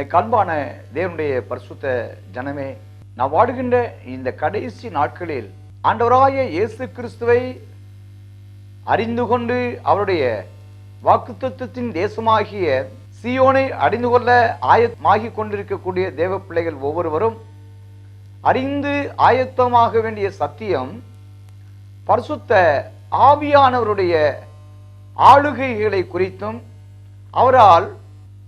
எனக்கு அன்பான தேவனுடைய பரிசுத்த ஜனமே நான் வாடுகின்ற இந்த கடைசி நாட்களில் ஆண்டவராய இயேசு கிறிஸ்துவை அறிந்து கொண்டு அவருடைய வாக்குத்தத்தத்தின் தேசமாகிய சியோனை அறிந்து கொள்ள ஆயத்தமாகி கொண்டிருக்கக்கூடிய தேவ பிள்ளைகள் ஒவ்வொருவரும் அறிந்து ஆயத்தமாக வேண்டிய சத்தியம் பரிசுத்த ஆவியானவருடைய ஆளுகைகளை குறித்தும் அவரால்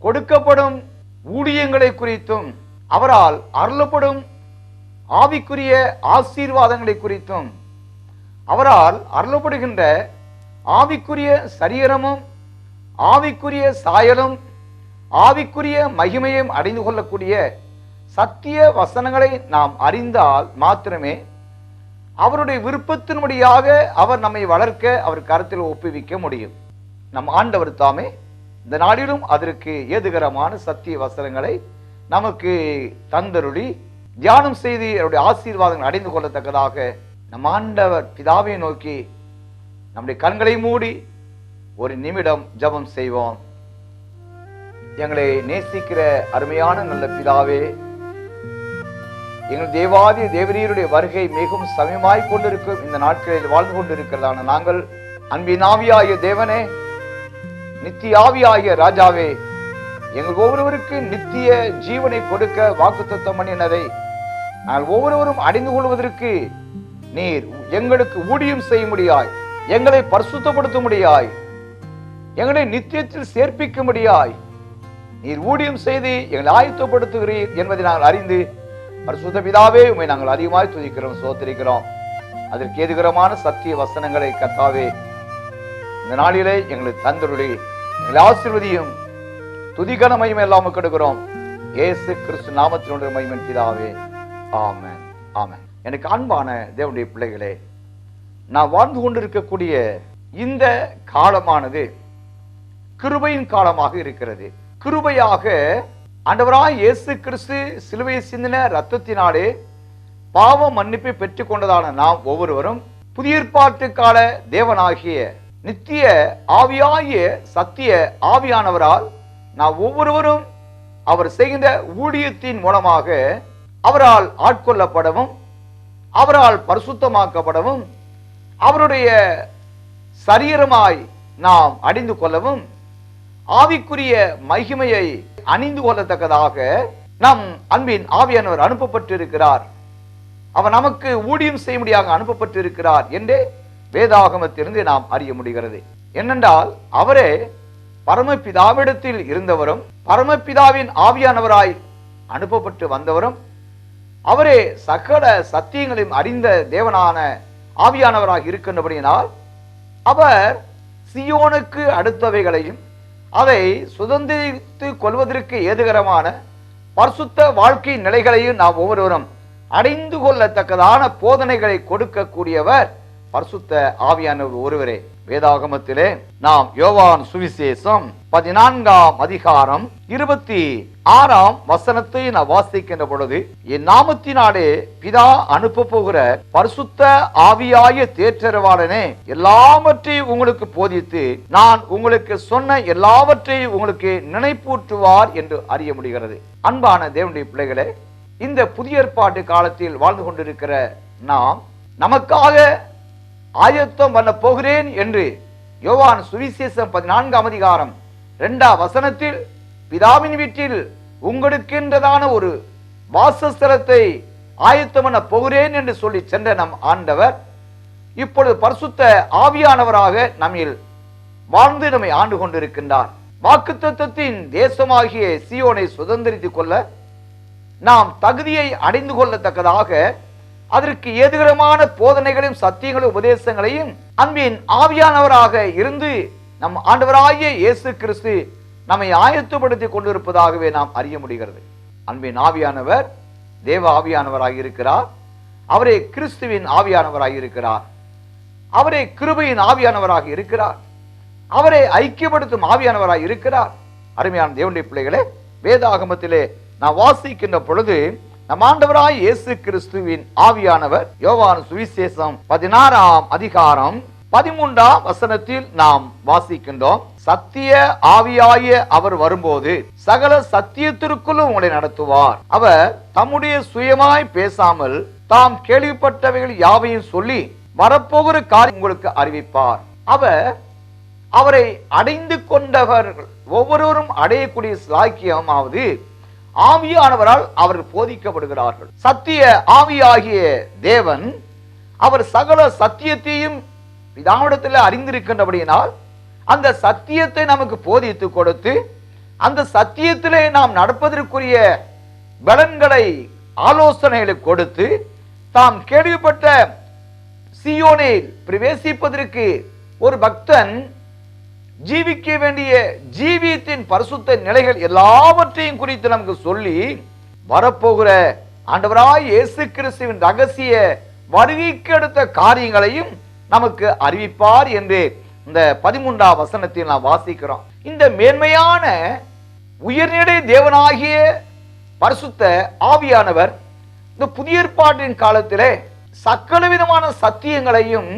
கொடுக்கப்படும் ஊழியங்களை குறித்தும் அவரால் அருளப்படும் ஆவிக்குரிய ஆசீர்வாதங்களை குறித்தும் அவரால் அருளப்படுகின்ற ஆவிக்குரிய சரீரமும் ஆவிக்குரிய சாயலும் ஆவிக்குரிய மகிமையும் அடைந்து கொள்ளக்கூடிய சத்திய வசனங்களை நாம் அறிந்தால் மாத்திரமே அவருடைய விருப்பத்தின்படியாக அவர் நம்மை வளர்க்க அவர் கருத்தில் ஒப்புவிக்க முடியும். நம் ஆண்டவர் தாமே இந்த நாளிலும் அதற்கு ஏதுகரமான சத்திய வசனங்களை நமக்கு தந்தருளி தியானம் செய்து அவருடைய ஆசீர்வாதங்கள் அடைந்து கொள்ளத்தக்கதாக நம் ஆண்டவர் பிதாவை நோக்கி நம்முடைய கண்களை மூடி ஒரு நிமிடம் ஜெபம் செய்வோம். எங்களை நேசிக்கிற அருமையான நல்ல பிதாவே எங்கள் தேவாதி தேவரீருடைய வருகை மிகவும் சமயமாய் கொண்டிருக்கும். இந்த நாட்களில் வாழ்ந்து கொண்டிருக்கிறதான நாங்கள் அன்பின் ஆவியாகிய தேவனே நித்தியாவியாகிய ராஜாவே எங்கள் ஒவ்வொருவருக்கு நித்திய ஜீவனை கொடுக்க வாக்குத்தத்தம் பண்ணினதை நாங்கள் ஒவ்வொருவரும் அடைந்து கொள்வதற்கு நீர் எங்களுக்கு ஊழியம் செய்ய முடியாய் எங்களை பரிசுத்தப்படுத்த முடியாய் எங்களை நித்தியத்தில் சேர்ப்பிக்க முடியாய் நீர் ஊழியம் செய்து எங்களை ஆயத்தப்படுத்துகிறீர் என்பதை நாங்கள் அறிந்து பரிசுத்த பிதாவே உண்மை நாங்கள் அதிகமாய் துதிக்கிறோம் சோத்தரிக்கிறோம் அதற்கு ஏதுகரமான சத்திய வசனங்களை கத்தாவே இந்த நாளிலே எங்களுக்கு தந்தருளி எங்களை ஆசிர்வதியும் துதிகன மையம் எல்லாம் கெடுக்கிறோம். இயேசு கிறிஸ்து நாமத்தினுடைய மகிமன் பிதாவே. ஆமன். ஆமன். எனக்கு அன்பான தேவனுடைய பிள்ளைகளே நான் வாழ்ந்து கொண்டிருக்கக்கூடிய இந்த காலமானது கிருபையின் காலமாக இருக்கிறது. கிருபையாக ஆண்டவராய் இயேசு கிறிஸ்து சிலுவை சிந்தின ரத்தத்தினாலே பாவ மன்னிப்பை பெற்றுக் கொண்டதான நாம் ஒவ்வொருவரும் புதிய ஏற்பாட்டு கால தேவனாகிய நித்திய ஆவியாகிய சத்திய ஆவியானவரால் நாம் ஒவ்வொருவரும் அவர் செய்கின்ற ஊழியத்தின் மூலமாக அவரால் ஆட்கொள்ளப்படவும் அவரால் பரிசுத்தமாக்கப்படவும் அவருடைய சரீரமாய் நாம் அணிந்து கொள்ளவும் ஆவிக்குரிய மகிமையை அணிந்து கொள்ளத்தக்கதாக நம் அன்பின் ஆவியானவர் அனுப்பப்பட்டிருக்கிறார். அவர் நமக்கு ஊழியம் செய்ய முடியாக அனுப்பப்பட்டிருக்கிறார் என்றே வேதாகமத்திலிருந்து நாம் அறிய முடிகிறது. என்னென்றால் அவரே பரமபிதாவிடத்தில் இருந்தவரும் பரமபிதாவின் ஆவியானவராய் அனுப்பப்பட்டு வந்தவரும் அவரே சகல சத்தியங்களையும் அறிந்த தேவனான ஆவியானவராக இருக்கின்றபடியினால் அவர் சியோனுக்கு அடுத்தவைகளையும் அதை சுதந்திரித்து கொள்வதற்கு ஏதுகரமான பரிசுத்த வாழ்க்கை நிலைகளையும் நாம் ஒவ்வொருவரும் அடைந்து கொள்ளத்தக்கதான போதனைகளை கொடுக்கக்கூடியவர் பரிசுத்த ஆவியானவர் ஒருவரே வேதாகமத்திலே நாம் யோவான் சுவிசேஷம் பதினான்காம் அதிகாரம் இருபத்தி ஆறாம் வசனத்தை நான் வாசிக்கின்ற பொழுது என் நாமத்தினாலே பிதா அனுப்ப போகிற பரிசுத்த ஆவியாய தேற்றரவாளனே எல்லாவற்றையும் உங்களுக்கு போதித்து நான் உங்களுக்கு சொன்ன எல்லாவற்றையும் உங்களுக்கு நினைப்பூட்டுவார் என்று அறிய முடிகிறது. அன்பான தேவனுடைய பிள்ளைகளே இந்த புதிய ஏற்பாட்டு காலத்தில் வாழ்ந்து கொண்டிருக்கிற நாம் நமக்காக ஆயத்தம் பண்ண போகிறேன் என்று யோவான் சுவிசேஷம் பதினான்காம் அதிகாரம் இரண்டாம் வசனத்தில் பிதாவின் வீட்டில் உங்களுக்கென்றதான ஒரு வாசஸ்தலத்தை ஆயத்தம் பண்ண போகிறேன் என்று சொல்லி சென்ற நம் ஆண்டவர் இப்பொழுது பரிசுத்த ஆவியானவராக நம்மில் வாழ்ந்து நம்மை ஆண்டு கொண்டிருக்கின்றார். வாக்குத்தத்தத்தின் தேசமாகிய சியோனை சுதந்திரித்துக் கொள்ள நாம் தகுதியை அடைந்து கொள்ளத்தக்கதாக அதற்கு ஏதுகரமான போதனைகளையும் சத்தியங்களையும் உபதேசங்களையும் அன்பின் ஆவியானவராக இருந்து நம் ஆண்டவராகிய இயேசு கிறிஸ்து நம்மை ஆயத்துப்படுத்தி கொண்டிருப்பதாகவே நாம் அறிய முடிகிறது. அன்பின் ஆவியானவர் தேவ ஆவியானவராக இருக்கிறார். அவரே கிறிஸ்துவின் ஆவியானவராக இருக்கிறார். அவரே கிருபையின் ஆவியானவராக இருக்கிறார். அவரை ஐக்கியப்படுத்தும் ஆவியானவராக இருக்கிறார். அருமையான தேவனுடைய பிள்ளைகளே வேதாகமத்திலே நான் வாசிக்கின்ற பொழுது நமாண்டவராய் இயேசு கிறிஸ்துவின் ஆவியானவர் யோவான் சுவிசேஷம் பதினாறாம் அதிகாரம் பதிமூன்றாம் வசனத்தில் நாம் வாசிக்கின்றோம். சத்திய ஆவியாய அவர் வரும்போது சகல சத்தியத்திற்குள்ளும் உங்களை நடத்துவார். அவர் தம்முடைய சுயமாய் பேசாமல் தாம் கேள்விப்பட்டவைகள் யாவையும் சொல்லி வரப்போகிற காரியம் உங்களுக்கு அறிவிப்பார். அவர் அவரை அடைந்து கொண்டவர்கள் ஒவ்வொருவரும் அடையக்கூடிய சாக்கியமாவது ஆவியானவரால் அவர்கள் போதிக்கப்படுகிறார்கள். சத்திய ஆவியாகிய தேவன் அவர் சகல சத்தியத்தையும் பிதாவிடத்தில் அறிந்திருக்கின்றபடியினால் அந்த சத்தியத்தை நமக்கு போதித்து கொடுத்து அந்த சத்தியத்திலே நாம் நடப்பதற்குரிய பலன்களை ஆலோசனைகளை கொடுத்து தாம் கேள்விப்பட்ட சியோனில் பிரவேசிப்பதற்கு ஒரு பக்தன் ஜீவிக்க வேண்டிய ஜீவியத்தின் பரிசுத்த நிலைகள் எல்லாவற்றையும் குறித்து நமக்கு சொல்லி வரப்போகிற ஆண்டவராய் இயேசு கிறிஸ்துவின் ரகசிய வருகைக்கு அடுத்த காரியங்களையும் நமக்கு அறிவிப்பார் என்று இந்த பதிமூன்றாம் வசனத்தில் நாம் வாசிக்கிறோம். இந்த மேன்மையான உயர்நிலை தேவனாகிய பரிசுத்த ஆவியானவர் இந்த புதிய ஏற்பாட்டின் காலத்திலே சக்கல விதமான சத்தியங்களையும்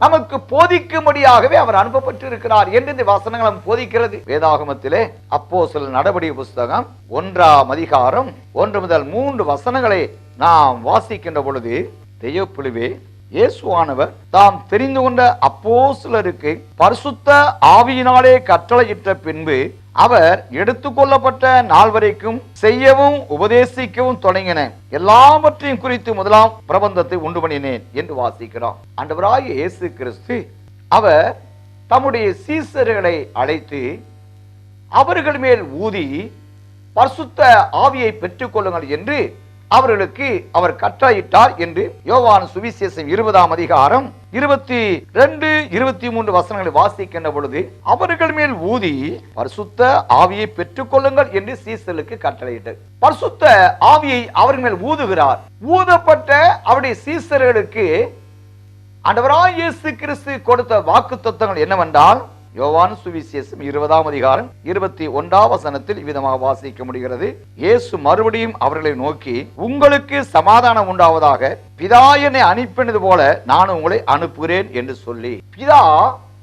நமக்கு போதிக்கும்படியாகவே அவர் அனுப்பப்பட்டிருக்கிறார் என்று இந்த வசனங்களும் போதிக்கிறது. வேதாகமத்திலே அப்போ சில நடவடிக்கை புஸ்தகம் ஒன்றாம் அதிகாரம் ஒன்று முதல் மூன்று வசனங்களை நாம் வாசிக்கின்ற பொழுது தெய்வப்புலிவே இயேசுவானவர் தாம் தெரிந்து கொண்ட அப்போஸ்தலருக்கு பரிசுத்த ஆவியினாலே கட்டளையிட்ட பின்பு அவர் எடுத்துக்கொள்ளப்பட்ட நாள் வரைக்கும் செய்யவும் உபதேசிக்கவும் தொடங்கின. எல்லாவற்றையும் குறித்து முதலாம் பிரபந்தத்தை உண்டு பண்ணினேன் என்று வாசிக்கிறோம் ஆண்டவராகிய இயேசு கிறிஸ்து அவர் தம்முடைய சீசர்களை அழைத்து அவர்கள் மேல் ஊதி பரிசுத்த ஆவியை பெற்றுக்கொள்ளுங்கள் என்று அவர்களுக்கு அவர் கட்டளையிட்டார் என்று யோவான் சுவிசேஷம் இருபதாம் அதிகாரம் இருபத்தி ரெண்டு இருபத்தி மூன்று வசனங்களை வாசிக்கின்ற பொழுது அவர்கள் மேல் ஊதி பரிசுத்த ஆவியை பெற்றுக்கொள்ளுங்கள் என்று சீசலுக்கு கட்டளையிட்டார் பரிசுத்த ஆவியை அவர்கள் மேல் ஊதுகிறார். ஊதப்பட்ட அவருடைய சீசர்களுக்கு அண்டவராய் இயேசு கிறிஸ்து கொடுத்த வாக்கு தத்துவங்கள் என்னவென்றால் யோவான் சுவிசேஷம் இருபதாம் அதிகாரம் இருபத்தி ஒன்றாம் வசனத்தில் இவ்விதமாக வாசிக்க முடிகிறது. இயேசு மறுபடியும் அவர்களை நோக்கி உங்களுக்கு சமாதானம் உண்டாவதாக பிதா என்னை அனுப்பினது போல நான் உங்களை அனுப்புகிறேன் என்று சொல்லி பிதா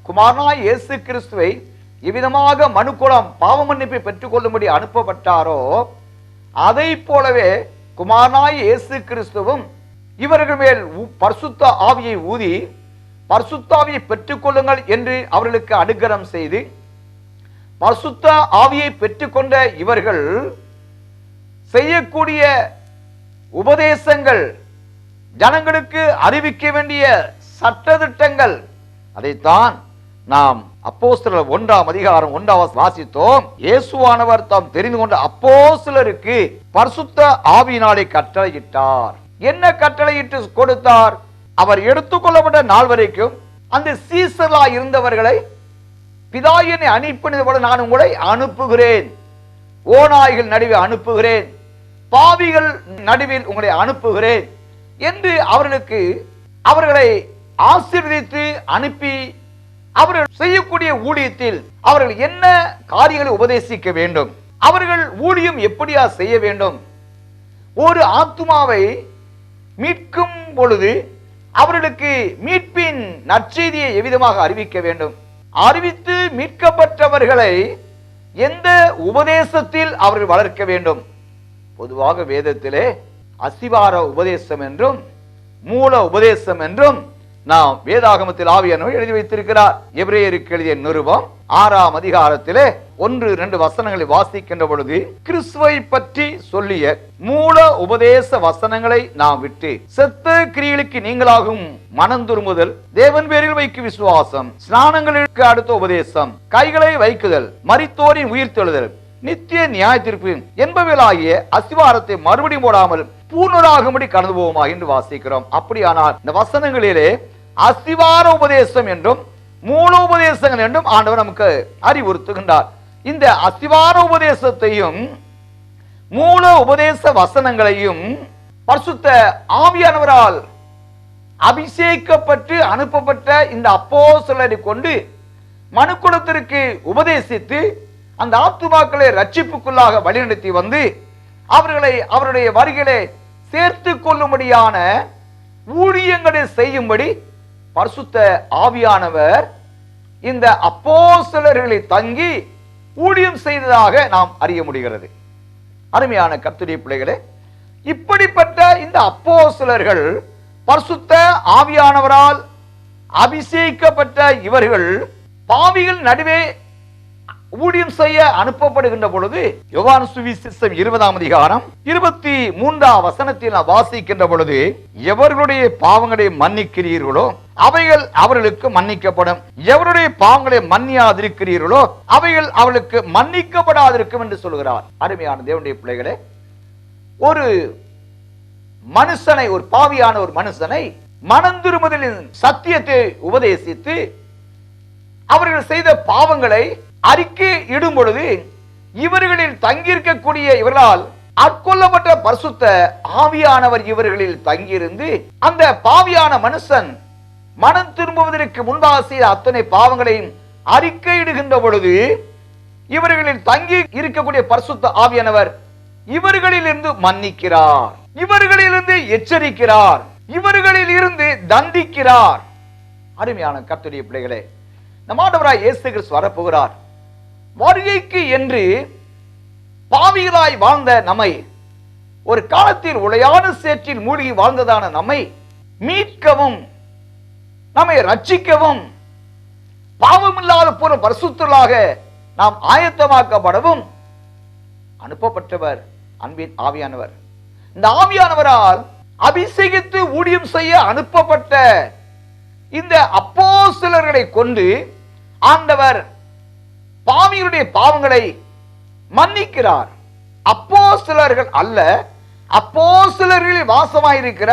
குமாரனாய் இயேசு கிறிஸ்துவை இவ்விதமாக மனுக்குளம் பாவ மன்னிப்பை பெற்றுக்கொள்ளும்படி அனுப்பப்பட்டாரோ அதை போலவே குமாரனாய் இயேசு கிறிஸ்துவும் இவர்கள் மேல் பரிசுத்த ஆவியை ஊதி பரிசுத்தாவியை பெற்றுக்கொள்ளுங்கள் என்று அவர்களுக்கு அனுகிரம் செய்து பரிசுத்த ஆவியை பெற்றுக்கொண்ட இவர்கள் செய்யக்கூடிய உபதேசங்கள் ஜனங்களுக்கு அறிவிக்க வேண்டிய சட்டதிட்டங்கள் அதைத்தான் நாம் அப்போ சிலர் ஒன்றாம் அதிகாரம் ஒன்றாவது வாசித்தோம். இயேசுவானவர் தாம் தெரிந்து கொண்ட அப்போ சிலருக்கு பரிசுத்த ஆவியினாலே கட்டளையிட்டார். என்ன கட்டளையிட்டு கொடுத்தார்? அவர் எடுத்துக்கொள்ளப்பட்ட நாள் வரைக்கும் அந்த சீசலா இருந்தவர்களை பிதா என்னை அனுப்பினது போல நான் உங்களை அனுப்புகிறேன். ஓநாய்கள் நடுவே அனுப்புகிறேன். பாவிகள் நடுவில் உங்களை அனுப்புகிறேன் என்று அவர்களுக்கு அவர்களை ஆசீர்வதித்து அனுப்பி அவர்கள் செய்யக்கூடிய ஊழியத்தில் அவர்கள் என்ன காரியங்களை உபதேசிக்க வேண்டும்? அவர்கள் ஊழியம் எப்படியா செய்ய வேண்டும்? ஒரு ஆத்மாவை மீட்கும் பொழுது அவர்களுக்கு மீட்பின் நற்செய்தியை எவ்விதமாக அறிவிக்க வேண்டும்? அறிவித்து மீட்கப்பட்டவர்களை எந்த உபதேசத்தில் அவர்கள் வளர்க்க வேண்டும்? பொதுவாக வேதத்திலே அசிவார உபதேசம் என்றும் மூல உபதேசம் என்றும் நாம் வேதாகமத்தில் ஆவியானவர் எழுதி வைத்திருக்கிறார். எபிரேயருக்கு எழுதிய நிருபம் ஆறாம் அதிகாரத்திலே ஒன்று இரண்டு வசனங்களை வாசிக்கின்ற பொழுது கிறிஸ்துவை பற்றி சொல்லிய மூல உபதேச வசனங்களை நாம் விட்டு செத்த கிரியலுக்கு நீங்களாகும் மனம் திரும்புதல் தேவன் பேரில் வைக்கும் விசுவாசம் ஸ்நானங்களுக்கு அடுத்த உபதேசம் கைகளை வைக்குதல் மரித்தோரின் உயிர்த்தெழுதல் நித்திய நியாய தீர்ப்பு என்பவைகளாகிய அசிவாரத்தை மறுபடியும் போடாமல் பூர்ணராகும்படி கடந்து போவோமா என்று வாசிக்கிறோம். அப்படியானால் இந்த வசனங்களிலே அசிவார உபதேசம் என்றும் மூல உபதேசங்கள் என்றும் ஆண்டவர் நமக்கு அறிவுறுத்துகின்றார். இந்த அஸ்திவார உபதேசத்தையும் மூல உபதேச வசனங்களையும் பரிசுத்த ஆவியானவரால் அபிஷேகப்பட்டு அனுப்பப்பட்ட இந்த அப்போஸ்தலரை கொண்டு மனுக்குலத்திற்கு உபதேசித்து அந்த ஆத்துமாக்களை ரட்சிப்புக்குள்ளாக வழிநடத்தி வந்து அவர்களை அவருடைய வரிகளை சேர்த்து கொள்ளும்படியான ஊழியங்களை செய்யும்படி பரிசுத்த ஆவியானவர் இந்த அப்போஸ்தலர்களை தங்கி ஊழியம் செய்ததாக நாம் அறிய முடிகிறது. அருமையான கர்த்தருடைய பிள்ளைகளே இப்படிப்பட்ட இந்த அப்போ சிலர்கள் பரிசுத்த ஆவியானவரால் அபிஷேகிக்கப்பட்ட இவர்கள் பாவிகள் நடுவே ஊழியம் செய்ய அனுப்பப்படுகின்ற பொழுது யோவான் சுவிசேஷம் இருபதாம் அதிகாரம் இருபத்தி மூன்றாம் வசனத்தில் நாம் வாசிக்கின்ற பொழுது எவர்களுடைய பாவங்களை மன்னிக்கிறீர்களோ அவைகள் அவர்களுக்கு மன்னிக்கப்படும். எவருடைய பாவங்களை மன்னியாதிருக்கிறீர்களோ அவைகள் அவளுக்கு மன்னிக்கப்படாதிருக்கும் என்று சொல்கிறார். அருமையான தேவனுடைய பிள்ளைகளே ஒரு மனுஷனை ஒரு பாவியான ஒரு மனுஷனை மனந்திருமுதலின் சத்தியத்தை உபதேசித்து அவர்கள் செய்த பாவங்களை அறிக்கை இடும் பொழுது இவர்களில் தங்கியிருக்கக்கூடிய இவர்களால் அற்கொல்லப்பட்ட பரிசுத்த ஆவியானவர் இவர்களில் தங்கியிருந்து அந்த பாவியான மனுஷன் மனம் திரும்புவதற்கு முன்பாக செய்த அத்தனை பாவங்களையும் அறிக்கையிடுகின்ற பொழுது இவர்களில் தங்கி இருக்கக்கூடிய பரிசுத்த ஆவியானவர் இவர்களில் இருந்து மன்னிக்கிறார். இவர்களிலிருந்து எச்சரிக்கிறார். இவர்களில் இருந்து தண்டிக்கிறார். அருமையான கத்துடைய பிள்ளைகளே நம் ஆண்டவராய் இயேசு கிறிஸ்து வரப்போகிறார். வருகைக்கு என்று பாவிகளாய் வாழ்ந்த நம்மை ஒரு காலத்தில் உளையான சேற்றில் மூழ்கி வாழ்ந்ததான நம்மை மீட்கவும் நம்மை ரட்சிக்கவும் பாவமில்லாத பூர்வ பரிசுத்தலாக நாம் ஆயத்தமாக்கப்படவும் அனுப்பப்பட்டவர் அன்பின் ஆவியானவர். இந்த ஆவியானவரால் அபிஷேகித்து ஊழியம் செய்ய அனுப்பப்பட்ட இந்த அப்போ சிலர்களை கொண்டு ஆண்டவர் பாவிகளுடைய பாவங்களை மன்னிக்கிறார். அப்போஸ்தலர்கள் அல்ல அப்போஸ்தலர்களில் வாசமாயிருக்கிற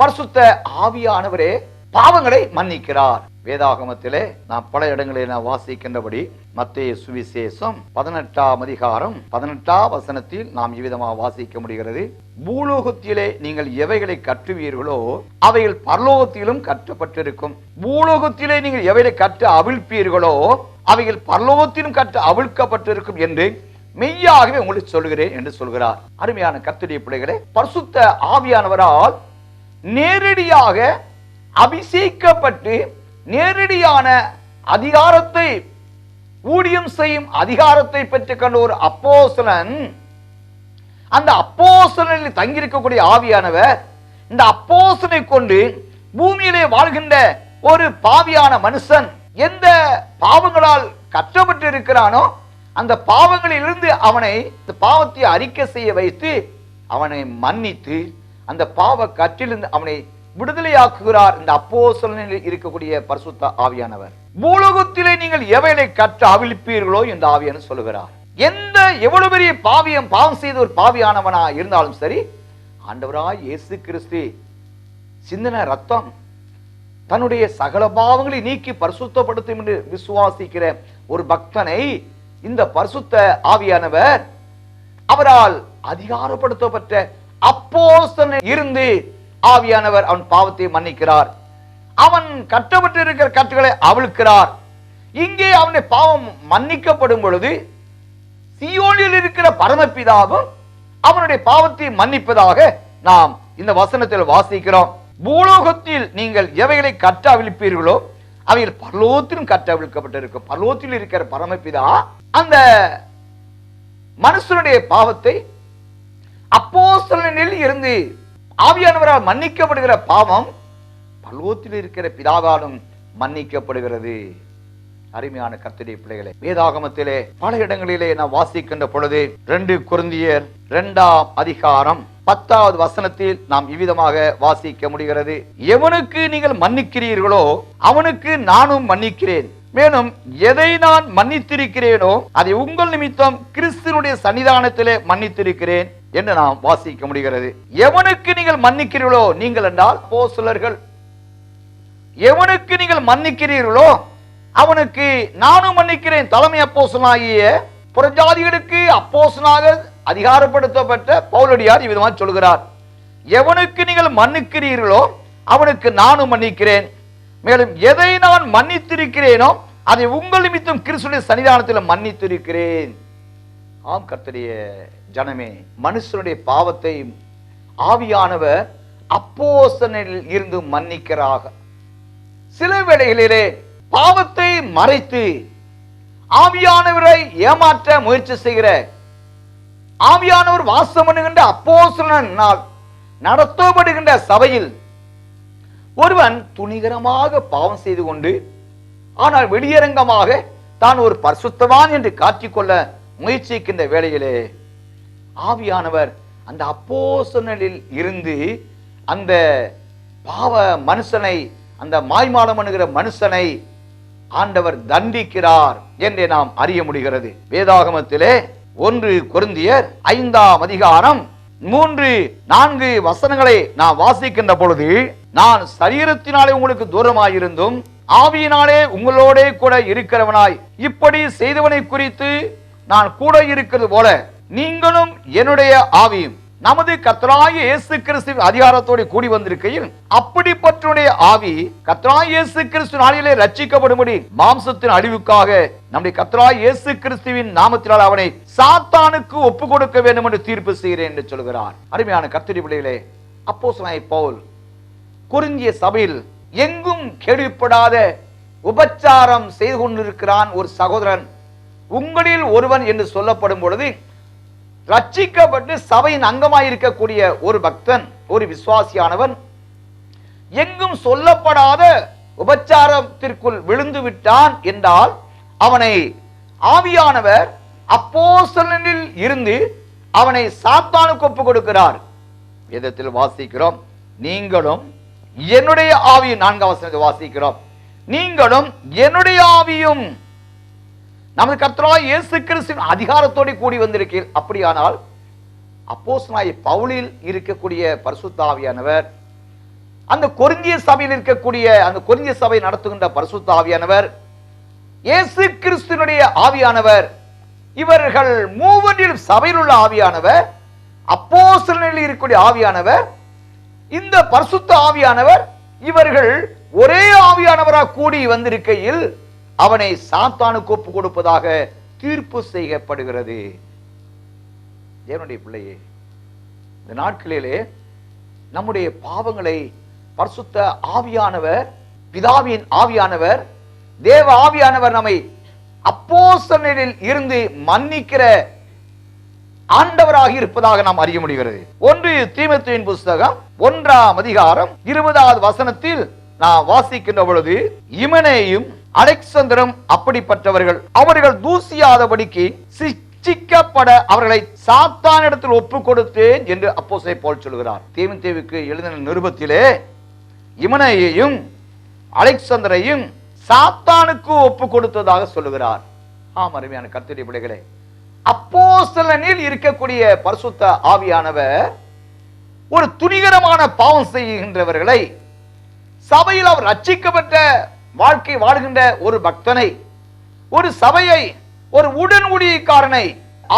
பரிசுத்த ஆவியானவரே பாவங்களை மன்னிக்கிறார். வேதாகமத்திலே நாம் பல இடங்களில் நாம் வாசிக்கின்றபடி மத்திய சுவிசேஷம் பதினெட்டாம் அதிகாரம் பதினெட்டாம் வசனத்தில் நாம் இவ்விதமாக வாசிக்க முடிகிறது. பூலோகத்திலே நீங்கள் எவைகளை கற்றுவீர்களோ அவைகள் பரலோகத்திலும் கற்றப்பட்டிருக்கும். பூலோகத்திலே நீங்கள் எவைகளை கற்று அவிழ்ப்பீர்களோ அவைகள் பரலோகத்திலும் கற்று அவிழ்க்கப்பட்டிருக்கும் என்று மெய்யாகவே உங்களுக்கு சொல்கிறேன் என்று சொல்கிறார். அருமையான கத்துடைய பிள்ளைகளை பரிசுத்த ஆவியானவரால் நேரடியாக அபிஷேகப்பட்டு நேரடியான அதிகாரத்தை ஊழியம் செய்யும் அதிகாரத்தை பெற்றுக்கொண்ட ஒரு அப்போசலன் அந்த அப்போஸ்தலனில் தங்கியிருக்கக்கூடிய ஆவியானவர் இந்த அப்போசனை கொண்டு பூமியிலே வாழ்கின்ற ஒரு பாவியான மனுஷன். எந்த பாவங்களால் கற்றப்பட்டு இருக்கிறானோ அந்த பாவங்களிலிருந்து அவனை இந்த பாவத்தை அறிக்கை செய்ய வைத்து அவனை மன்னித்து அந்த பாவ கற்றிலிருந்து அவனை விடுதலையாக்குகிறார் இந்த அப்போ சூழ்நிலையில் இருக்கக்கூடிய பரிசுத்த ஆவியானவர். பூலோகத்திலே நீங்கள் எவைகளை கற்று அவிழ்ப்பீர்களோ என்று ஆவியான சொல்லுகிறார். எந்த எவ்வளவு பெரிய பாவியம் பாவம் செய்த ஒரு பாவியானவனா இருந்தாலும் சரி ஆண்டவராய் இயேசு கிறிஸ்து சிந்தன ரத்தம் தன்னுடைய சகல பாவங்களை நீக்கி பரிசுத்தப்படுத்தும் என்று விசுவாசிக்கிற ஒரு பக்தனை இந்த பரிசுத்த ஆவியானவர் அவரால் அதிகாரப்படுத்தப்பட்ட அப்போ இருந்து ஆவியானவர் அவன் பாவத்தை மன்னிக்கிறார். அவன் கட்டப்பட்டு இருக்கிற கட்டுகளை அவிழ்க்கிறார். இங்கே அவனுடைய பாவம் மன்னிக்கப்படும் பொழுது சியோனில் இருக்கிற பரமபிதாவும் அவனுடைய பாவத்தை மன்னிப்பதாக நாம் இந்த வசனத்தில் வாசிக்கிறோம். பூலோகத்தில் நீங்கள் எவைகளை கட்ட அவைகள் பரலோகத்திலும் கட்ட அவிழ்க்கப்பட்டிருக்கும் பரலோகத்தில் இருக்கிற பரமபிதா அந்த மனுஷனுடைய பாவத்தை அப்போஸ்தலனில் இருந்து ஆவியானவரால் மன்னிக்கப்படுகிற பாவம் பல்லோத்தில் இருக்கிற பிதாவாலும் மன்னிக்கப்படுகிறது. அருமையான கத்திரி பிள்ளைகளே வேதாகமத்திலே பல இடங்களிலே நான் வாசிக்கின்ற பொழுது ரெண்டு குருந்தியர் இரண்டாம் அதிகாரம் பத்தாவது வசனத்தில் நாம் இவ்விதமாக வாசிக்க முடிகிறது. எவனுக்கு நீங்கள் மன்னிக்கிறீர்களோ அவனுக்கு நானும் மன்னிக்கிறேன். மேலும் எதை நான் மன்னித்திருக்கிறேனோ அதை உங்கள் நிமித்தம் கிறிஸ்துனுடைய சன்னிதானத்திலே மன்னித்திருக்கிறேன் என்று நாம் வாசிக்க முடிகிறது. எவனுக்கு நீங்கள் மன்னிக்கிறீர்களோ நீங்கள் என்றால் போசுலர்கள் எவனுக்கு நீங்கள் மன்னிக்கிறீர்களோ அவனுக்கு நானும் மன்னிக்கிறேன். தலைமை அப்போசனாகிய புறஜாதிகளுக்கு அப்போசனாக அதிகாரப்படுத்தப்பட்ட பவுலடியார் இவ்விதமாக சொல்கிறார். எவனுக்கு நீங்கள் மன்னிக்கிறீர்களோ அவனுக்கு நானும் மன்னிக்கிறேன். மேலும் எதை நான் மன்னித்திருக்கிறேனோ அதை உங்கள் நிமித்தம் கிறிஸ்துடைய சன்னிதானத்தில் மன்னித்திருக்கிறேன். ஆம் கர்த்தரிய ஜனமே மனுஷனுடைய பாவத்தை ஆவியானவர் அப்போசனில் இருந்து மன்னிக்கிறாக சில வேளைகளிலே பாவத்தை மறைத்து ஆவியானவரை ஏமாற்ற முயற்சி செய்கிற ஆவியானவர் வாசம் பண்ணுகின்ற அப்போஸ்தலனால் நடத்தப்படுகின்ற சபையில் ஒருவன் துணிகரமாக பாவம் செய்து கொண்டு ஆனால் வெளியரங்கமாக தான் ஒரு பரிசுத்தவான் என்று காட்டிக்கொள்ள முயற்சிக்கின்ற வேளையிலே ஆவியானவர் அந்த அப்போஸ்தலனில் இருந்து அந்த பாவ மனுஷனை அந்த மாய்மாலம் பண்ணுகிற மனுஷனை ஆண்டவர் தண்டிக்கிறார் என்று நாம் அறிய முடிகிறது. வேதாகமத்திலே ஒன்று கொருந்தியர் ஐந்தாம் அதிகாரம் மூன்று நான்கு வசனங்களை நான் வாசிக்கின்ற பொழுது நான் சரீரத்தினாலே உங்களுக்கு தூரமாயிருந்தும் ஆவியினாலே உங்களோடே கூட இருக்கிறவனாய் இப்படி செய்தவனை குறித்து நான் கூட இருக்கிறது போல நீங்களும் என்னுடைய ஆவியும். நமது கத்ராய இயேசு கிறிஸ்து அதிகாரத்தோடு கூடி வந்திருக்கையில் அப்படிப்பட்டனுடைய ஆவி கத்ராய் இயேசு கிறிஸ்து நாளிலே ரட்சிக்கப்படும்படி மாம்சத்தின் அழிவுக்காக நம்முடைய கத்ராய் இயேசு கிறிஸ்துவின் நாமத்தினால் அவனை சாத்தானுக்கு ஒப்பு கொடுக்க வேண்டும் என்று தீர்ப்பு செய்கிறேன் என்று சொல்கிறார். அருமையான கத்திரி பிள்ளைகளே அப்போ பவுல் குறிஞ்சிய சபையில் எங்கும் கேள்விப்படாத உபச்சாரம் செய்து கொண்டிருக்கிறான் ஒரு சகோதரன். உங்களில் ஒருவன் என்று சொல்லப்படும் பொழுது ரட்சிக்கப்பட்டு சபையின் அங்கமாய் இருக்கக்கூடிய ஒரு பக்தன் ஒரு விசுவாசியானவன் எங்கும் சொல்லப்படாத உபச்சாரத்திற்குள் விழுந்து விட்டான் என்றால் அவனை ஆவியானவர் அப்போசலனில் இருந்து அவனை சாத்தானுக்கு ஒப்பு கொடுக்கிறார். வேதத்தில் வாசிக்கிறோம் நீங்களும் என்னுடைய ஆவியும் நான்காம் வாசிக்கிறோம் நீங்களும் என்னுடைய ஆவியும் நமது கர்த்தராய் இயேசு கிறிஸ்துவின் அதிகாரத்தோடு கூடி வந்திருக்கீர். அப்படியானால் அப்போஸ்தலனாகிய பவுலில் இருக்கக்கூடிய பரிசுத்த ஆவியானவர் அந்த கொரிந்திய சபையில் இருக்கக்கூடிய அந்த கொரிந்திய சபை நடத்துகின்ற பரிசுத்த ஆவியானவர் இயேசு கிறிஸ்துனுடைய ஆவியானவர் இவர்கள் மூவரில் சபையில் உள்ள ஆவியானவர் அப்போஸ்தலனில் இருக்கக்கூடிய ஆவியானவர் இந்த பரிசுத்த ஆவியானவர் இவர்கள் ஒரே ஆவியானவராக கூடி வந்திருக்கையில் அவனை சாத்தானுக்கு ஒப்பு கொடுப்பதாக தீர்ப்பு செய்யப்படுகிறது. தேவனுடைய பிள்ளையே இந்த நாட்களிலே நம்முடைய பாவங்களை பரிசுத்த ஆவியானவர் பிதாவின் ஆவியானவர் தேவ ஆவியானவர் நம்மை அப்போசனில் இருந்து மன்னிக்கிற ஆண்டவராக இருப்பதாக நாம் அறிய முடிகிறது. ஒன்று தீமத்துவின் புஸ்தகம் ஒன்றாம் அதிகாரம் இருபதாவது வசனத்தில் நான் வாசிக்கின்ற பொழுது இமனேயும் அலெக்சந்திரம் அப்படிப்பட்டவர்கள். அவர்கள் தூசியாதபடிக்கு சிக்ஷிக்கப்பட அவர்களை சாத்தானிடத்தில் ஒப்பு கொடுத்தேன் என்று அப்போசை போல் சொல்கிறார். தீமத்தேவுக்கு எழுதின நிருபத்திலே இமனையையும் அலெக்சந்தரையும் சாத்தானுக்கு ஒப்பு கொடுத்ததாக சொல்லுகிறார். ஆம் அருமையான கத்திரி பிள்ளைகளே. அப்போ சிலனில் இருக்கக்கூடிய பரிசுத்த ஆவியானவர் ஒரு துணிகரமான பாவம் செய்கின்றவர்களை சபையில் அவர் ரட்சிக்கப்பட்ட வாழ்க்கை வாழ்கின்ற ஒரு பக்தனை ஒரு சபையை ஒரு உடன் ஊழியக்காரனை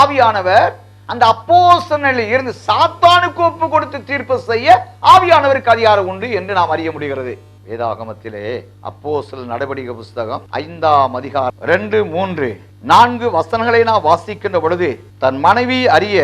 ஆவியானவர் அந்த அப்போசனில் இருந்து சாத்தானுக்கு ஒப்பு கொடுத்து தீர்ப்பு செய்ய ஆவியானவருக்கு அதிகாரம் உண்டு என்று நாம் அறிய முடிகிறது. வேதாகமத்திலே அப்போஸ்தலர் நடவடிக்கை புஸ்தகம் ஐந்தாம் அதிகாரம் ரெண்டு மூன்று நான்கு வசனங்களை நான் வாசிக்கின்ற பொழுது தன் மனைவி அறிய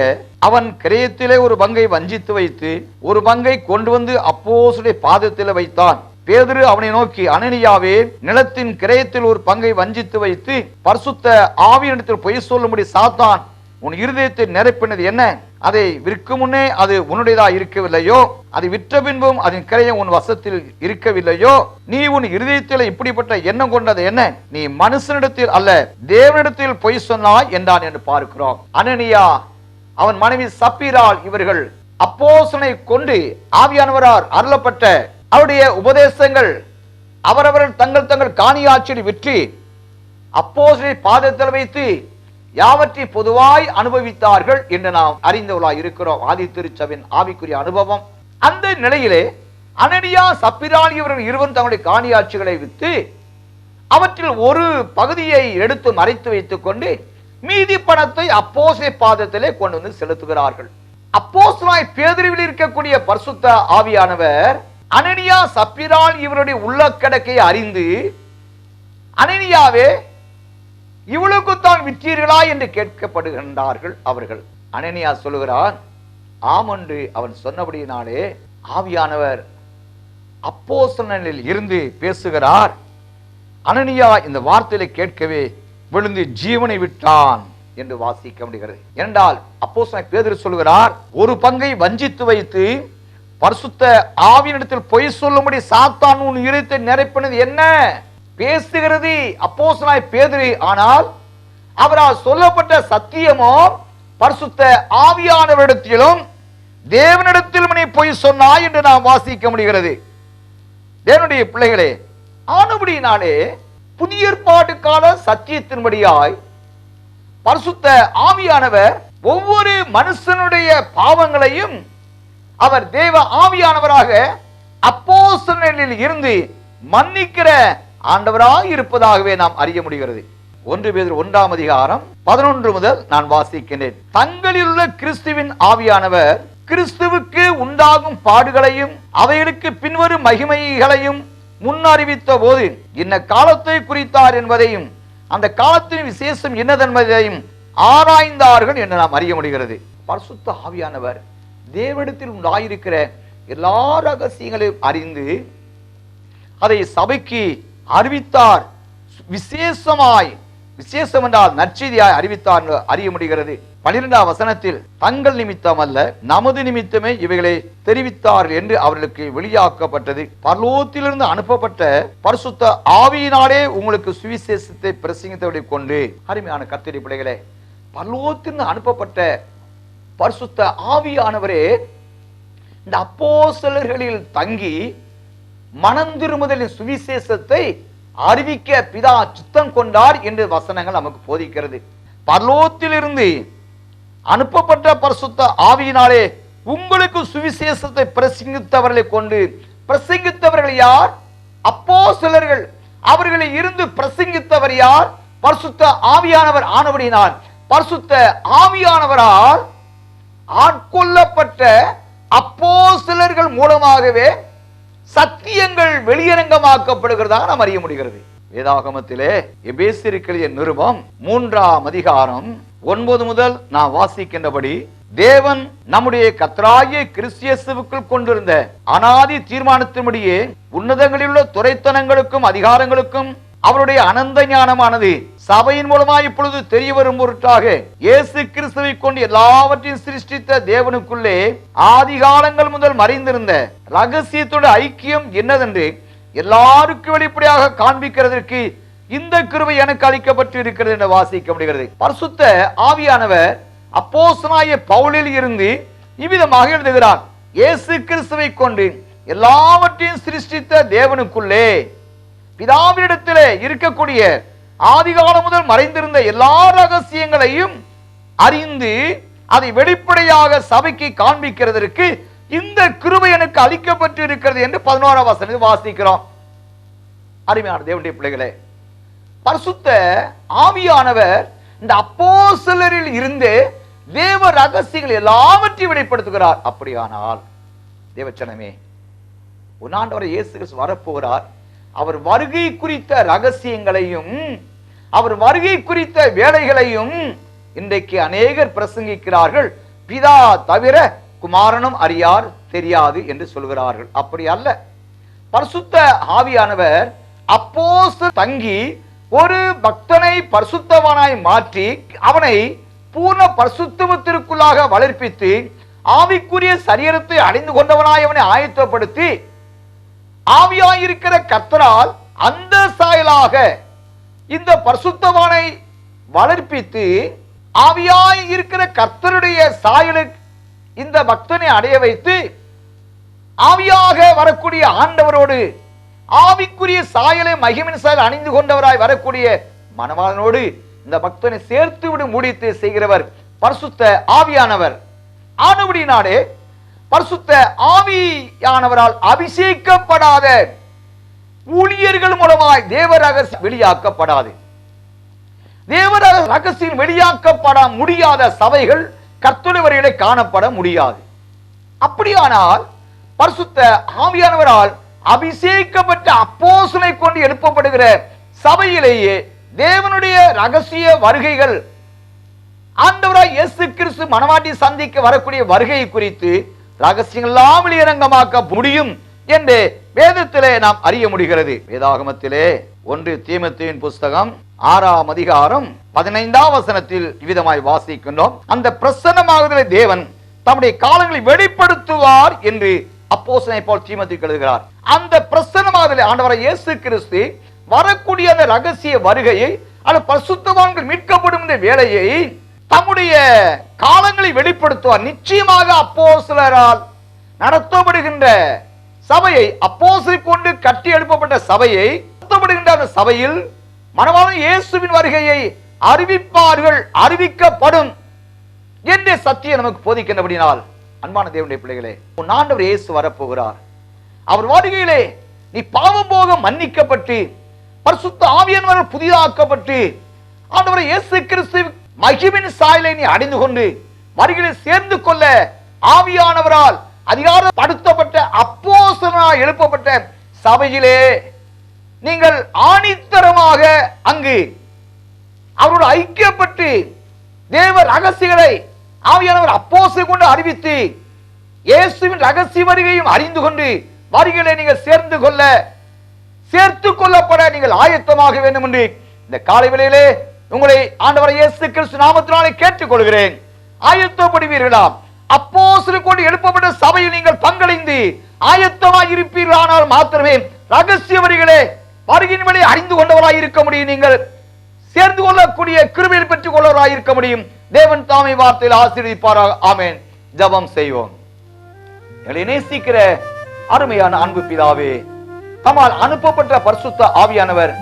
அவன் கிரயத்திலே ஒரு பங்கை வஞ்சித்து வைத்து ஒரு பங்கை கொண்டு வந்து அப்போசுடைய பாதத்தில் வைத்தான். பேதுரு அவனை நோக்கி அனனியாவே நிலத்தின் கிரயத்தில் ஒரு பங்கை வஞ்சித்து வைத்து பரிசுத்த ஆவியனிடத்தில் பொய் சொல்லும்படி சாத்தான் உன் இருதயத்தை நிரப்பினது என்ன? அதை விற்கும் முன்னே அது உன்னுடையதா இருக்கவில்லையோ? அதை விற்ற பின்பும் அதன் கிரயம் உன் வசத்தில் இருக்கவில்லையோ? நீ உன் இருதயத்தில் இப்படிப்பட்ட எண்ணம் கொண்டது என்ன? நீ மனுஷனிடத்தில் அல்ல தேவனிடத்தில் பொய் சொன்னாய் என்றான் என்று பார்க்கிறோம். அனனியா அவன் மனைவி சப்பீரால் இவர்கள் அப்போசனை கொண்டு ஆவியானவரார் அருளப்பட்ட அவருடைய உபதேசங்கள் அவரவர்கள் தங்கள் தங்கள் காணியாட்சியை விற்று அப்போசனை பாதத்தில் வைத்து யாவற்றை பொதுவாய் அனுபவித்தார்கள் என்று நாம் அறிந்தவர்களாய் இருக்கிறோம். ஆதி திருச்சபின் ஆவிக்குரிய அனுபவம். அந்த நிலையிலே அனடியா சப்பிராணி இவர்கள் இருவரும் தங்களுடைய காணியாட்சிகளை விற்று அவற்றில் ஒரு பகுதியை எடுத்து மறைத்து வைத்துக் கொண்டு மீதி பணத்தை அப்போசை பாதத்திலே கொண்டு வந்து செலுத்துகிறார்கள். அப்போஸ்தலனாய் பேதறிவில் இருக்கக்கூடிய பரிசுத்த ஆவியானவர் அனனியா சப்பிரால் இவருடைய உள்ளக்கடக்கை அறிந்து அனனியாவே இவளுக்குத்தான் விற்றீர்களா என்று கேட்கப்படுகின்றார்கள் அவர்கள். அனனியா சொல்லுகிறான் அப்போசனனில் இருந்து பேசுகிறார். அனனியா இந்த வார்த்தையில கேட்கவே விழுந்து ஜீவனை விட்டான் என்று வாசிக்க முடிகிறது. என்றால் அப்போ பேதர் சொல்கிறார் ஒரு பங்கை வஞ்சித்து வைத்து பரிசுத்த ஆவியினிடத்தில் பொய் சொல்லும்படி சாத்தான் உன் இருத்தை நிறைப்பினது என்ன? பேசுகிறது. அப்போசனாய் பேதுரு ஆனால் அவரால் சொல்லப்பட்ட சத்தியமோ பரிசுத்த ஆவியானவரிடத்திலும் தேவனிடத்திலும் நீ பொய் சொன்னாய் என்று நாம் வாசிக்க முடிகிறது. தேவனுடைய பிள்ளைகளே ஆனபடியினாலே புதிய ஏற்பாட்டு கால சத்தியத்தின்படியாய் பரிசுத்த ஆவியானவர் ஒவ்வொரு மனுஷனுடைய பாவங்களையும் அவர் தேவ ஆவியானவராக அப்போசனில் இருந்து மன்னிக்கிற ஆண்டவராக இருப்பதாகவே நாம் அறிய முடிகிறது. ஒன்று பேர் ஒன்றாம் அதிகாரம் பதினொன்று முதல் நான் வாசிக்கின்றேன். தங்களில் உள்ள கிறிஸ்துவின் ஆவியானவர் கிறிஸ்துவுக்கு உண்டாகும் பாடுகளையும் அவைகளுக்கு பின்வரும் மகிமைகளையும் முன்னறிவித்த போது இன்ன காலத்தை குறித்தார் என்பதையும் அந்த காலத்தின் விசேஷம் என்னதென்பதையும் ஆராய்ந்தார்கள் என்று நாம் அறிய முடிகிறது. பரிசுத்த ஆவியானவர் தேவனிடத்தில் உண்டாயிருக்கிற எல்லா ரகசியங்களையும் அறிந்து அதை சபைக்கு அறிவித்தார். விசேஷமாய் விசேஷம் என்றால் நற்செய்தியாய் அறிவித்தார் அறிய முடிகிறது. பனிரெண்டாம் வசனத்தில் தங்கள் நிமித்தம் அல்ல நமது நிமித்தமே இவைகளை தெரிவித்தார்கள் என்று அவர்களுக்கு வெளியாக்கப்பட்டது. பரலோகத்திலிருந்து அனுப்பப்பட்ட பரிசுத்த ஆவியினாலே உங்களுக்கு சுவிசேஷத்தை பிரசங்கத்தை கொண்டு அருமையான கத்திரி பிள்ளைகளே பரலோகத்திலிருந்து அனுப்பப்பட்ட பரிசுத்த ஆவியானவரே இந்த அப்போசலர்களில் தங்கி மனந்திருமுதலின் சுவிசேஷத்தை அறிவிக்க பிதா சித்தம் கொண்டார் என்று வசனங்கள் நமக்கு போதிக்கிறது. பரலோகத்திலிருந்து அனுப்பப்பட்ட பரிசுத்த ஆவியினாலே உங்களுக்கு சுவிசேஷத்தை பிரசங்கித்தவர்களை கொண்டு பிரசங்கித்தவர்கள் யார்? அப்போ சிலர்கள் அவர்களை இருந்து பிரசங்கித்தவர் யார்? பரிசுத்த ஆவியானவர் ஆனபடினார் பரிசுத்த ஆவியானவரால் ஆட்கொள்ளப்பட்ட அப்போ சிலர்கள் மூலமாகவே சத்தியங்கள் வெளியரங்கமாக்கப்படுகிறதாக நாம் அறிய முடிகிறது. வேதாகமத்திலே எபேசிருக்களிய நிருபம் மூன்றாம் அதிகாரம் ஒன்பது முதல் நான் வாசிக்கின்றபடி தேவன் நம்முடைய கத்ராய கிறிஸ்தியசுக்குள் கொண்டிருந்த அனாதி தீர்மானத்தின்படியே உன்னதங்களில் உள்ள துறைத்தனங்களுக்கும் அதிகாரங்களுக்கும் அவருடைய அனந்த ஞானமானது சபையின் மூலமாய் இப்பொழுது தெரிய வரும் பொருட்டாக இயேசு கிறிஸ்துவை கொண்டு எல்லாவற்றையும் சிருஷ்டித்த தேவனுக்குள்ளே ஆதிகாலங்கள் முதல் மறைந்திருந்த ரகசியத்தோட ஐக்கியம் என்னதென்று எல்லாருக்கும் வெளிப்படையாக காண்பிக்கிறதற்கு இந்த கிருவை எனக்கு அளிக்கப்பட்டு இருக்கிறது என்று வாசிக்க முடிகிறது. பரிசுத்த ஆவியானவர் அப்போசனாய பவுலில் இருந்து இவ்விதமாக எழுதுகிறார். இயேசு கிறிஸ்துவை கொண்டு எல்லாவற்றையும் சிருஷ்டித்த தேவனுக்குள்ளே பிதாவினிடத்திலே இருக்கக்கூடிய ஆதிகாலம் முதல் மறைந்திருந்த எல்லா ரகசியங்களையும் அறிந்து அதை வெளிப்படையாக சபைக்கு காண்பிக்கிறதற்கு இந்த கிருபை எனக்கு அளிக்கப்பட்டு இருக்கிறது என்று பதினோராம் வசனம் வாசிக்கிறோம். அருமையான தேவனுடைய பிள்ளைகளே பரிசுத்த ஆவியானவர் இந்த அப்போ சிலரில் இருந்து தேவ ரகசியங்கள் எல்லாவற்றையும் வெளிப்படுத்துகிறார். அப்படியானால் தேவச்சனமே உன்னாண்டவர் இயேசு வரப்போகிறார். அவர் வருகை குறித்த ரகசியங்களையும் அவர் வருகை குறித்த வேலைகளையும் இன்றைக்கு அநேகர் பிரசங்கிக்கிறார்கள். பிதா தவிர குமாரனும் அறியார் தெரியாது என்று சொல்கிறார்கள். அப்படி அல்ல. பரிசுத்த ஆவியானவர் அப்போஸ் தங்கி ஒரு பக்தனை பரிசுத்தவனாய் மாற்றி அவனை பூர்ண பரிசுத்தவத்திற்குள்ளாக வளர்ப்பித்து ஆவிக்குரிய சரீரத்தை அடைந்து கொண்டவனாய் அவனை ஆயத்தப்படுத்தி ஆவியாயிருக்கிற கர்த்தரால் அந்த சாயலாக இந்த பரிசுத்தவானை வளர்ப்பித்து ஆவியாய் இருக்கிற கர்த்தருடைய சாயலுக்கு இந்த பக்தனை அடைய வைத்து ஆவியாக வரக்கூடிய ஆண்டவரோடு ஆவிக்குரிய சாயலை மகிமின் சாயல் அணிந்து கொண்டவராய் வரக்கூடிய மனவாளனோடு இந்த பக்தனை சேர்த்து விடு முடித்து செய்கிறவர் பரிசுத்த ஆவியானவர். ஆனபடினாலே பரிசுத்த ஆவியானவரால் அபிஷேகப்படாத ஊழியர்கள் மூலமாய் தேவ ரகசியம் வெளியாக்கப்படாது. தேவ ரகசியம் வெளியாக்கப்பட முடியாத சபைகள் கர்த்தருவரையிலே காணப்பட முடியாது. அப்படியானால் பரிசுத்த ஆவியானவரால் அபிஷேகப்பட்ட அப்போசனை கொண்டு எழுப்பப்படுகிற சபையிலேயே தேவனுடைய ரகசிய வருகைகள் ஆண்டவராய் இயேசு கிறிஸ்து மனவாட்டி சந்திக்க வரக்கூடிய வருகை குறித்து ரகசியங்கள் எல்லாம் வெளியரங்கமாக்க முடியும் என்று வேதத்திலே நாம் அறிய முடிகிறது. வேதாகமத்திலே ஒன்று தீமத்தின் புஸ்தகம் ஆறாம் அதிகாரம் பதினைந்தாம் வசனத்தில் இவ்விதமாய் வாசிக்கின்றோம். அந்த பிரசன்னமாகுதலை தேவன் தம்முடைய காலங்களை வெளிப்படுத்துவார் என்று அப்போசனை போல் தீமத்துக்கு எழுதுகிறார். அந்த பிரசன்னமாகுதலை ஆண்டவரை இயேசு கிறிஸ்து வரக்கூடிய அந்த ரகசிய வருகையை அது பசுத்தவான்கள் மீட்கப்படும் இந்த வேலையை தம்முடைய காலங்களை வெளிப்படுத்துவார். நிச்சயமாக அப்போ சிலரால் நடத்தப்படுகின்ற சபையை அப்போசை கொண்டு கட்டி எழுப்பப்பட்ட சபையை சுத்தப்படுகின்ற அந்த சபையில் மனவாளன் இயேசுவின் வருகையை அறிவிப்பார்கள் அறிவிக்கப்படும் என்ற சத்தியம் நமக்கு போதிக்கின்றபடினால் அன்பான தேவனுடைய பிள்ளைகளே உன் ஆண்டவர் இயேசு வரப்போகிறார். அவர் வருகையிலே நீ பாவம் போக மன்னிக்கப்பட்டு பரிசுத்த ஆவியன்வர்கள் புதிதாக்கப்பட்டு ஆண்டவர் இயேசு கிறிஸ்து மகிமின் சாயலை நீ அடைந்து கொண்டு வருகையில் சேர்ந்து கொள்ள ஆவியானவரால் அதிகாரப்படுத்தப்பட்ட அப்போஸ்தலனாய் எழுப்பப்பட்ட சபையிலே நீங்கள் ஆணித்தரமாக அங்கு அவரோடு ஐக்கியப்பட்டு தேவ ரகசியங்களை ஆவியானவர் அப்போசை கொண்டு அறிவித்து இயேசுவின் ரகசிய வருகையும் அறிந்து கொண்டு வருகைகளை நீங்கள் சேர்ந்து கொள்ள சேர்த்து கொள்ளப்பட நீங்கள் ஆயத்தமாக வேண்டும் என்று இந்த காலை வேளையிலே உங்களை ஆண்டவரை இயேசு கிறிஸ்து நாமத்தினாலே கேட்டுக் கொள்கிறேன் ஆயத்தப்படுவீர்களாம். அப்போ கொண்டு எழுப்பப்பட்ட சபையில் நீங்கள் பங்களிந்து ஆயத்தமாக இருப்பீர்கள் ஆனால் மாத்திரமே ரகசிய வரிகளே வருகின் வழி அறிந்து கொண்டவராய் இருக்க முடியும் நீங்கள். சேர்ந்து கொள்ளக்கூடிய கிருபையில் பெற்றுக் கொள்ளவராய் இருக்க முடியும். தேவன் தாமை வார்த்தையில் ஆசீர்வதிப்பாராக. ஆமேன். ஜெபம் செய்வோம். எங்களை நேசிக்கிற அருமையான அன்பு பிதாவே தம்மால் அனுப்பப்பட்ட பரிசுத்த ஆவியானவர்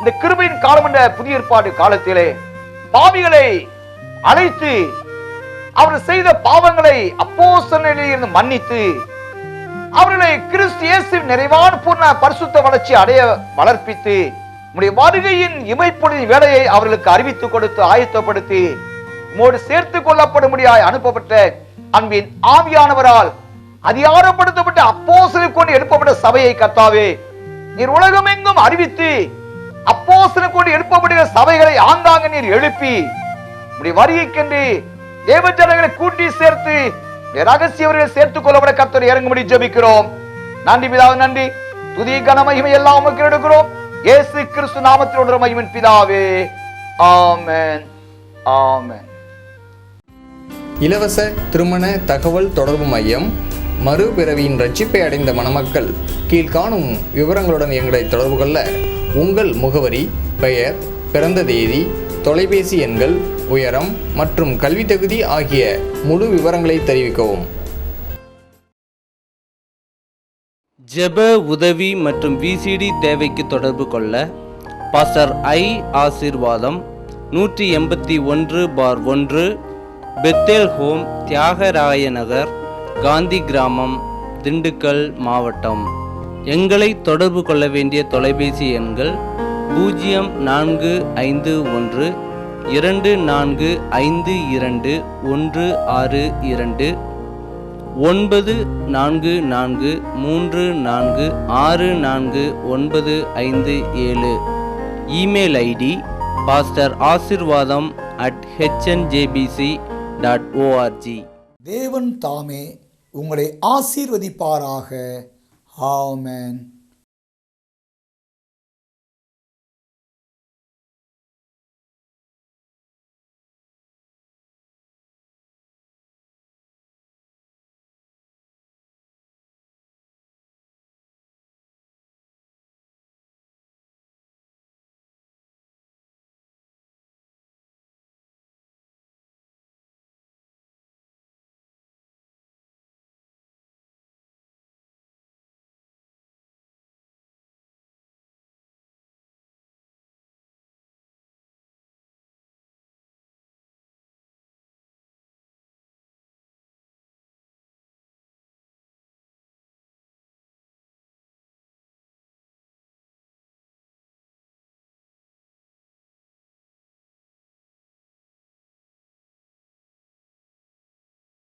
இந்த கிருபையின் காலம் என்ற புதிய ஏற்பாடு காலத்திலே பாவிகளை அழைத்து அவர் செய்த பாவங்களை அப்போ இருந்து மன்னித்து அவர்களை கிறிஸ்து இயேசு நிறைவான பூர்ண பரிசுத்த வளர்ச்சி அடைய வளர்ப்பித்து உம்முடைய வருகையின் இமைப்பொழுது வேலையை அவர்களுக்கு அறிவித்துக் கொடுத்து ஆயத்தப்படுத்தி உம்மோடு சேர்த்து கொள்ளப்படும்படியாய் அனுப்பப்பட்ட அன்பின் ஆவியானவரால் அதிகாரப்படுத்தப்பட்ட அப்போஸ்தலர் கொண்டு எழுப்பப்பட்ட சபையை கத்தாவே நீர் உலகமெங்கும் அறிவித்து அப்போஸ்தலர் கொண்டு எழுப்பப்படுகிற சபைகளை ஆங்காங்க நீர் எழுப்பி உம்முடைய வருகைக்கென்று தேவ ஜனங்களை கூட்டி சேர்த்து உம்முடைய ரகசியவர்கள் சேர்த்துக் கொள்ளப்பட கத்தர் இறங்கும்படி ஜபிக்கிறோம். நன்றி பிதாவே நன்றி. துதி கனமகிமை எல்லாம் உமக்கு எடுக்கிறோம். இயேசு கிறிஸ்து நாமத்தில் ஒன்று மகிமின் பிதாவே. ஆமென். ஆமென். இலவச திருமண தகவல் தொடர்பு மையம் மறுபிறவியின் ரட்சிப்பை அடைந்த மணமக்கள் கீழ்காணும் விவரங்களுடன் எங்களை தொடர்பு கொள்ள உங்கள் முகவரி பெயர் பிறந்த தேதி தொலைபேசி எண்கள் உயரம் மற்றும் கல்வி தகுதி ஆகிய முழு விவரங்களை தெரிவிக்கவும். ஜெப உதவி மற்றும் விசிடி தேவைக்கு தொடர்பு கொள்ள பாஸ்டர் ஐ ஆசீர்வாதம் நூற்றி எண்பத்தி ஒன்று பார் ஒன்று பெத்தேல் ஹோம் தியாகராய நகர் காந்தி கிராமம் திண்டுக்கல் மாவட்டம். எங்களை தொடர்பு கொள்ள வேண்டிய தொலைபேசி எண்கள் பூஜ்ஜியம் நான்கு ஐந்து ஒன்று இரண்டு நான்கு ஐந்து இரண்டு ஒன்று ஆறு இரண்டு ஒன்பது நான்கு நான்கு மூன்று நான்கு ஆறு நான்கு ஒன்பது ஐந்து ஏழு. Email ID pastor Asirvatham at HNJBC dot ORG. தேவன் தாமே உங்களை ஆசீர்வதிப்பாராக. ஆமேன்.